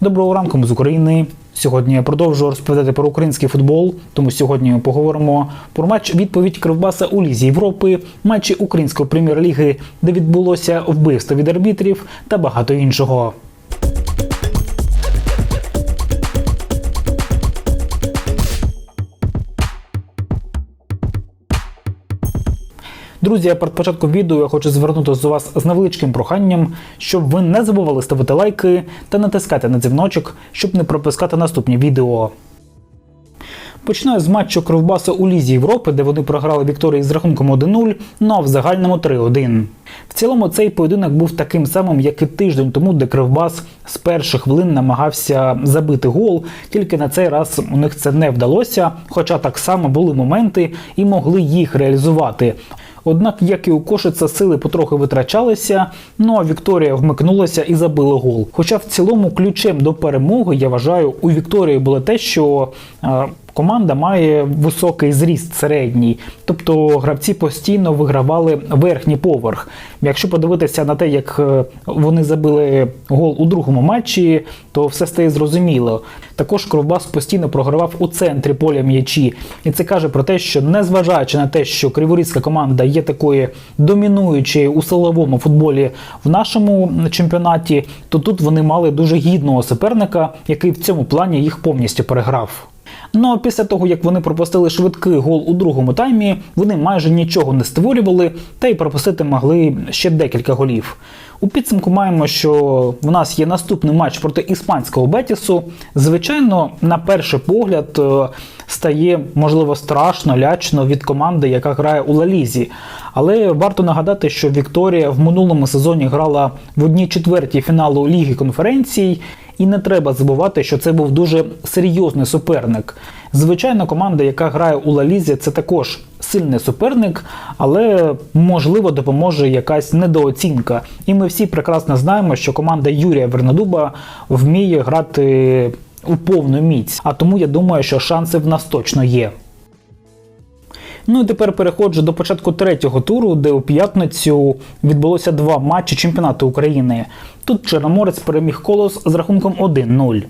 Доброго ранку ми з України. Сьогодні я продовжую розповідати про український футбол. Тому сьогодні ми поговоримо про матч відповідь Кривбаса у Лізі Європи, матчі української прем'єр-ліги, де відбулося вбивство від арбітрів та багато іншого. Друзі, я перед початком відео я хочу звернутися до вас з невеличким проханням, щоб ви не забували ставити лайки та натискати на дзвіночок, щоб не пропускати наступні відео. Починаю з матчу Кривбасу у Лізі Європи, де вони програли Вікторії з рахунком 1-0, ну а в загальному 3-1. В цілому цей поєдинок був таким самим, як і тиждень тому, де Кривбас з перших хвилин намагався забити гол, тільки на цей раз у них це не вдалося, хоча так само були моменти і могли їх реалізувати. Однак, як і у Кошица, сили потрохи витрачалися, ну а Вікторія вмикнулася і забила гол. Хоча в цілому ключем до перемоги, я вважаю, у Вікторії було те, що е, команда має високий зріст середній, тобто гравці постійно вигравали верхній поверх. Якщо подивитися на те, як е, вони забили гол у другому матчі, то все стає зрозуміло. Також Кровбас постійно програвав у центрі поля м'ячі, і це каже про те, що незважаючи на те, що криворізька команда є такою домінуючою у силовому футболі в нашому чемпіонаті, то тут вони мали дуже гідного суперника, який в цьому плані їх повністю переграв. Ну а після того, як вони пропустили швидкий гол у другому таймі, вони майже нічого не створювали, та й пропустити могли ще декілька голів. У підсумку маємо, що в нас є наступний матч проти іспанського Бетісу. Звичайно, на перший погляд е, стає можливо страшно, лячно від команди, яка грає у Лалізі. Але варто нагадати, що Вікторія в минулому сезоні грала в одній четвертій фіналу Ліги конференцій. І не треба забувати, що це був дуже серйозний суперник. Звичайно, команда, яка грає у Лалізі, це також сильний суперник, але можливо допоможе якась недооцінка. І ми всі прекрасно знаємо, що команда Юрія Вернодуба вміє грати у повну міць. А тому я думаю, що шанси в нас точно є. Ну і тепер переходжу до початку третього туру, де у п'ятницю відбулося два матчі чемпіонату України. Тут Чорноморець переміг колос з рахунком 1-0.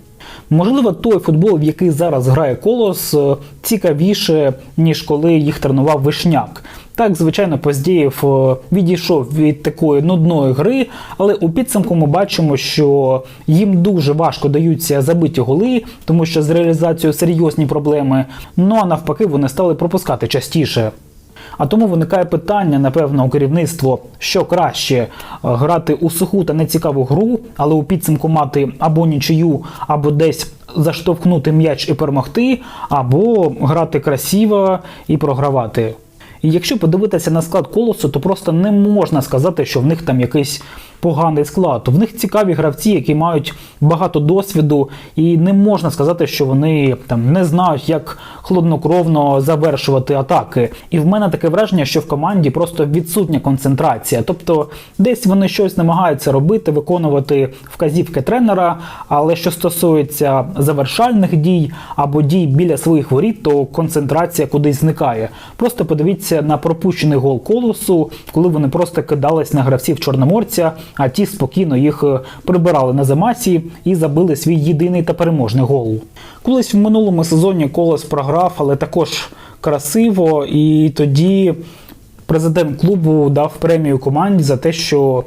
Можливо, той футбол, в який зараз грає колос, е, цікавіше, ніж коли їх тренував вишняк. Так, звичайно, Поздієв е, відійшов від такої нудної гри, але у підсумку ми бачимо, що їм дуже важко даються забиті голи, тому що з реалізацією серйозні проблеми. Ну а навпаки, вони стали пропускати частіше. А тому виникає питання, напевно, у керівництво, що краще е, грати у суху та нецікаву гру, але у підсумку мати або нічию, або десь заштовхнути м'яч і перемогти, або грати красиво і програвати. І якщо подивитися на склад колосу, то просто не можна сказати, що в них там якийсь поганий склад. В них цікаві гравці, які мають багато досвіду, і не можна сказати, що вони там не знають, як хладнокровно завершувати атаки. І в мене таке враження, що в команді просто відсутня концентрація. Тобто, десь вони щось намагаються робити, виконувати вказівки тренера. Але що стосується завершальних дій або дій біля своїх воріт, то концентрація кудись зникає. Просто подивіться на пропущений гол колосу, коли вони просто кидались на гравців чорноморця а ті спокійно їх е, прибирали на замасі і забили свій єдиний та переможний гол. Колись в минулому сезоні Колос програв, але також красиво, і тоді президент клубу дав премію команді за те, що.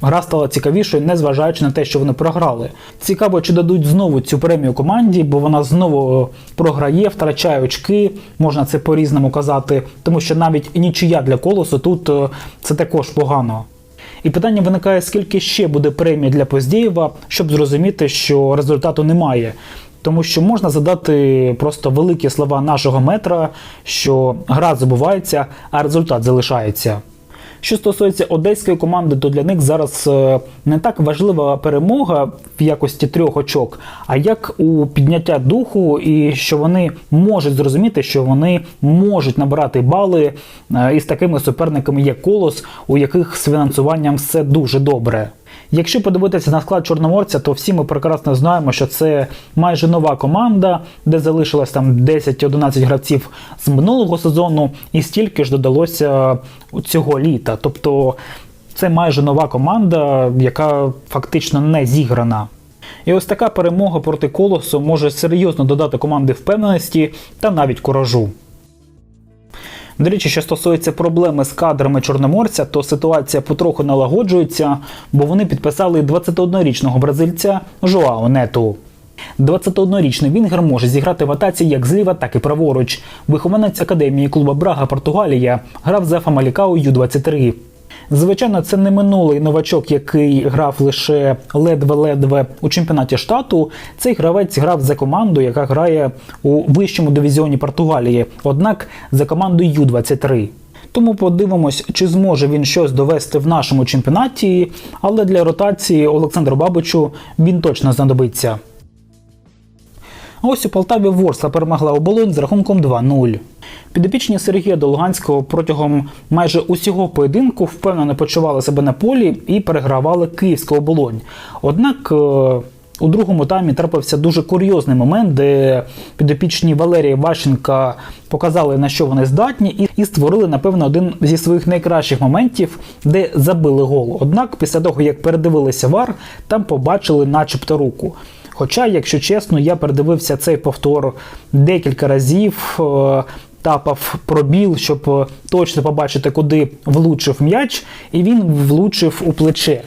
Гра стала цікавішою, незважаючи на те, що вони програли. Цікаво, чи дадуть знову цю премію команді, бо вона знову програє, втрачає очки, можна це по-різному казати, тому що навіть нічия для колосу тут е, це також погано. І питання виникає, скільки ще буде премії для Поздієва, щоб зрозуміти, що результату немає. Тому що можна задати просто великі слова нашого метра, що гра забувається, а результат залишається. Що стосується одеської команди, то для них зараз е, не так важлива перемога в якості трьох очок, а як у підняття духу, і що вони можуть зрозуміти, що вони можуть набирати бали е, із такими суперниками, як Колос, у яких з фінансуванням все дуже добре. Якщо подивитися на склад Чорноморця, то всі ми прекрасно знаємо, що це майже нова команда, де залишилось там 10-11 гравців з минулого сезону, і стільки ж додалося цього літа. Тобто це майже нова команда, яка фактично не зіграна. І ось така перемога проти колосу може серйозно додати команди впевненості та навіть куражу. До речі, що стосується проблеми з кадрами Чорноморця, то ситуація потроху налагоджується, бо вони підписали 21-річного бразильця Жоао Нету. 21-річний Вінгер може зіграти в атаці як зліва, так і праворуч. Вихованець академії клуба Брага Португалія грав за Фамалікао Ю-23. Звичайно, це не минулий новачок, який грав лише ледве-ледве у чемпіонаті штату. Цей гравець грав за команду, яка грає у вищому дивізіоні Португалії, однак за командою Ю-23. Тому подивимось, чи зможе він щось довести в нашому чемпіонаті, але для ротації Олександру Бабичу він точно знадобиться. Ось у Полтаві Ворсла перемогла оболонь з рахунком 2-0. Підопічні Сергія Долганського протягом майже усього поєдинку впевнено почували себе на полі і перегравали київську оболонь. Однак е, у другому таймі трапився дуже курйозний момент, де підопічні Валерія Ващенка показали на що вони здатні, і, створили, напевно, один зі своїх найкращих моментів, де забили гол. Однак, після того як передивилися вар, там побачили, начебто, руку. Хоча, якщо чесно, я передивився цей повтор декілька разів. Тапав пробіл, щоб е, точно побачити, куди влучив м'яч, і він влучив у плече.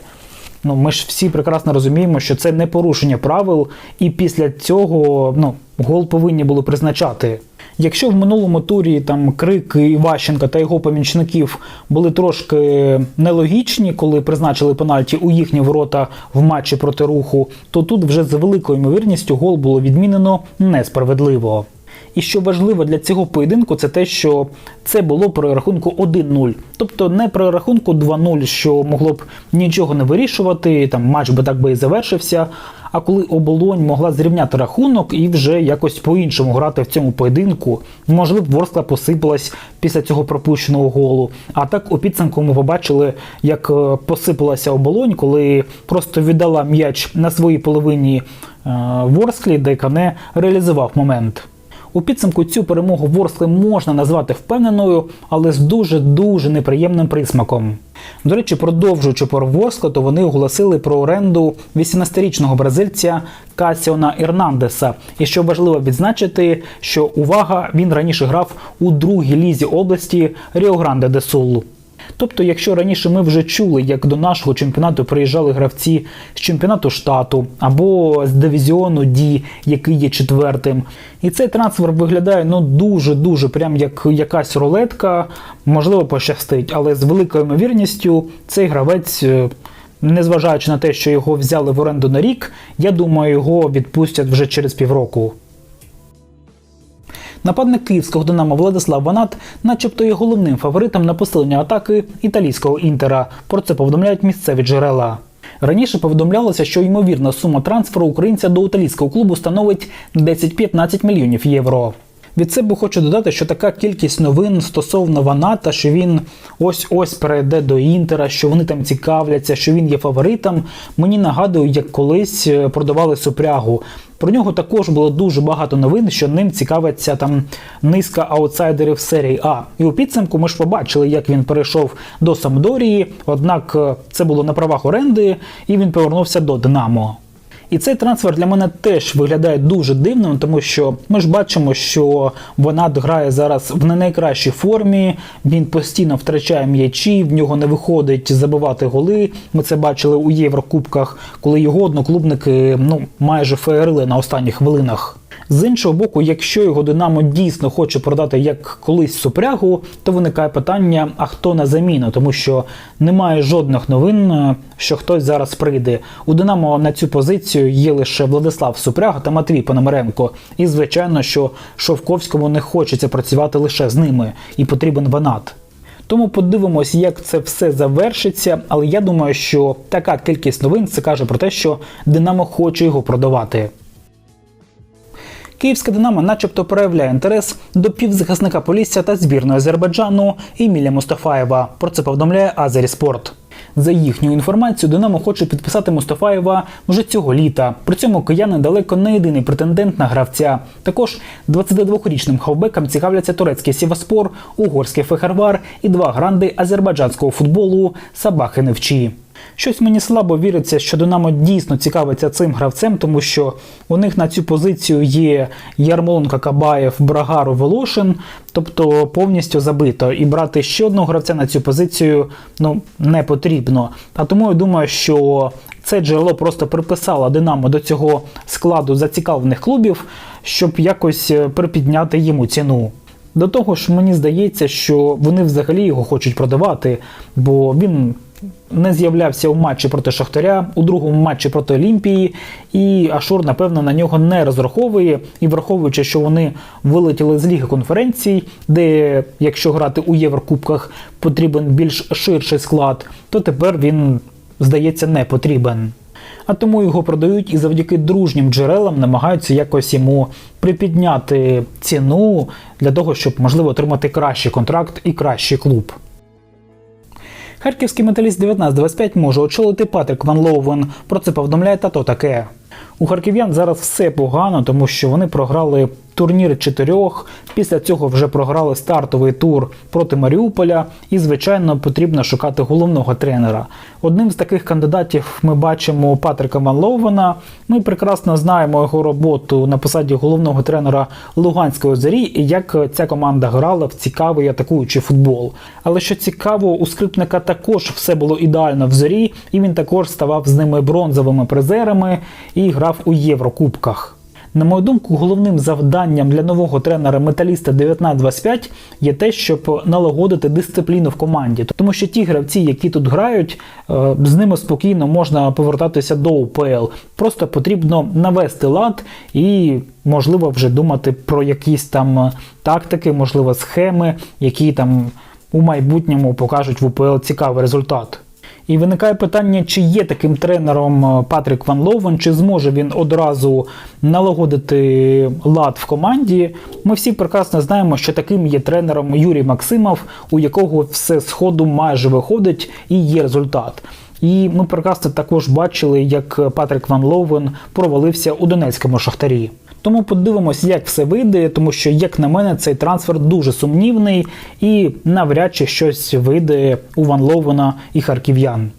Ну, ми ж всі прекрасно розуміємо, що це не порушення правил, і після цього ну, гол повинні були призначати. Якщо в минулому турі там крики Іващенка та його помічників були трошки нелогічні, коли призначили пенальті у їхні ворота в матчі проти руху, то тут вже з великою ймовірністю гол було відмінено несправедливо. І що важливо для цього поєдинку, це те, що це було при рахунку 1-0. Тобто не при рахунку 2-0, що могло б нічого не вирішувати, там матч би так би і завершився. А коли оболонь могла зрівняти рахунок і вже якось по-іншому грати в цьому поєдинку, можливо, Ворскла посипалась після цього пропущеного голу. А так у підсумку ми побачили, як е, посипалася оболонь, коли просто віддала м'яч на своїй половині е, Ворсклі, де Кане реалізував момент. У підсумку цю перемогу Ворскли можна назвати впевненою, але з дуже-дуже неприємним присмаком. До речі, продовжуючи про Ворскли, то вони оголосили про оренду 18-річного бразильця Касіона Ернандеса. І що важливо відзначити, що увага, він раніше грав у другій лізі області Ріо Гранде де Сул. Тобто, якщо раніше ми вже чули, як до нашого чемпіонату приїжджали гравці з чемпіонату штату або з дивізіону Ді, який є четвертим, і цей трансфер виглядає ну дуже дуже прям як якась рулетка, можливо, пощастить, але з великою ймовірністю цей гравець. е, Незважаючи на те, що його взяли в оренду на рік, я думаю, його відпустять вже через півроку. Нападник київського Динамо Владислав Ванат, начебто є головним фаворитом на посилення атаки італійського інтера. Про це повідомляють місцеві джерела. Раніше повідомлялося, що ймовірна сума трансферу українця до італійського клубу становить 10-15 мільйонів євро. Від себе хочу додати, що така кількість новин стосовно Ваната, що він ось-ось перейде до Інтера, що вони там цікавляться, що він є фаворитом, мені нагадує, як колись е, продавали супрягу. Про нього також було дуже багато новин, що ним цікавиться там низка аутсайдерів серії А. І у підсумку ми ж побачили, як він перейшов до Самдорії, однак е, це було на правах оренди, і він повернувся до Динамо. І цей трансфер для мене теж виглядає дуже дивним, тому що ми ж бачимо, що вона грає зараз в не найкращій формі. Він постійно втрачає м'ячі, в нього не виходить забивати голи. Ми це бачили у Єврокубках, коли його одноклубники ну майже феерили на останніх хвилинах. З іншого боку, якщо його Динамо дійсно хоче продати як колись супрягу, то виникає питання: а хто на заміну, тому що немає жодних новин, е, що хтось зараз прийде. У Динамо на цю позицію є лише Владислав Супряга та Матвій Пономаренко. І звичайно, що Шовковському не хочеться працювати лише з ними, і потрібен ванат. Тому подивимось, як це все завершиться. Але я думаю, що така кількість новин це каже про те, що Динамо хоче його продавати. Київська Динамо начебто проявляє інтерес до півзахисника Полісся та збірної Азербайджану Еміля Мустафаєва. Про це повідомляє Азері Спорт. За їхньою інформацією, Динамо хоче підписати Мустафаєва вже цього літа. При цьому кияни далеко не єдиний претендент на гравця. Також 22-річним хавбеком цікавляться турецький Сіваспор, угорський Фехервар і два гранди азербайджанського футболу Сабах і Невчі. Щось мені слабо віриться, що Динамо дійсно цікавиться цим гравцем, тому що у них на цю позицію є Ярмоленко, Кабаєв, Брагару, Волошин, тобто повністю забито. І брати ще одного гравця на цю позицію ну, не потрібно. А тому я думаю, що це джерело просто приписало Динамо до цього складу зацікавлених клубів, щоб якось е, припідняти йому ціну. До того ж, мені здається, що вони взагалі його хочуть продавати, бо він не з'являвся у матчі проти Шахтаря, у другому матчі проти Олімпії, і Ашур, напевно, на нього не розраховує. І враховуючи, що вони вилетіли з ліги конференцій, де, якщо грати у Єврокубках, потрібен більш ширший склад, то тепер він, здається, не потрібен. А тому його продають і завдяки дружнім джерелам намагаються якось йому припідняти ціну для того, щоб можливо отримати кращий контракт і кращий клуб. Харківський металіст 19-25 може очолити Патрик Ван Лоувен. Про це повідомляє тато таке. У харків'ян зараз все погано, тому що вони програли турнір чотирьох. Після цього вже програли стартовий тур проти Маріуполя, і, звичайно, потрібно шукати головного тренера. Одним з таких кандидатів ми бачимо Патрика Ван. Ми прекрасно знаємо його роботу на посаді головного тренера Луганської зорі і як ця команда грала в цікавий атакуючий футбол. Але що цікаво, у скрипника також все було ідеально в зорі, і він також ставав з ними бронзовими призерами і грав у Єврокубках. На мою думку, головним завданням для нового тренера металіста 1925 є те, щоб налагодити дисципліну в команді, тому що ті гравці, які тут грають, е, з ними спокійно можна повертатися до УПЛ. Просто потрібно навести лад і, можливо, вже думати про якісь там тактики, можливо, схеми, які там у майбутньому покажуть в УПЛ цікавий результат. І виникає питання, чи є таким тренером е, Патрік Ван Ловен, чи зможе він одразу налагодити лад в команді. Ми всі прекрасно знаємо, що таким є тренером Юрій Максимов, у якого все з ходу майже виходить і є результат. І ми прекрасно також бачили, як Патрік Ван Ловен провалився у Донецькому шахтарі. Тому подивимось, як все вийде, тому що, як на мене, цей трансфер дуже сумнівний і навряд чи щось вийде у Ван Ловена і харків'ян.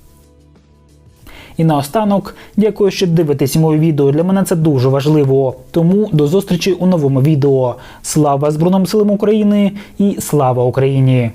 І наостанок, дякую, що дивитесь моє відео. Для мене це дуже важливо. Тому до зустрічі у новому відео. Слава Збройним силам України і слава Україні!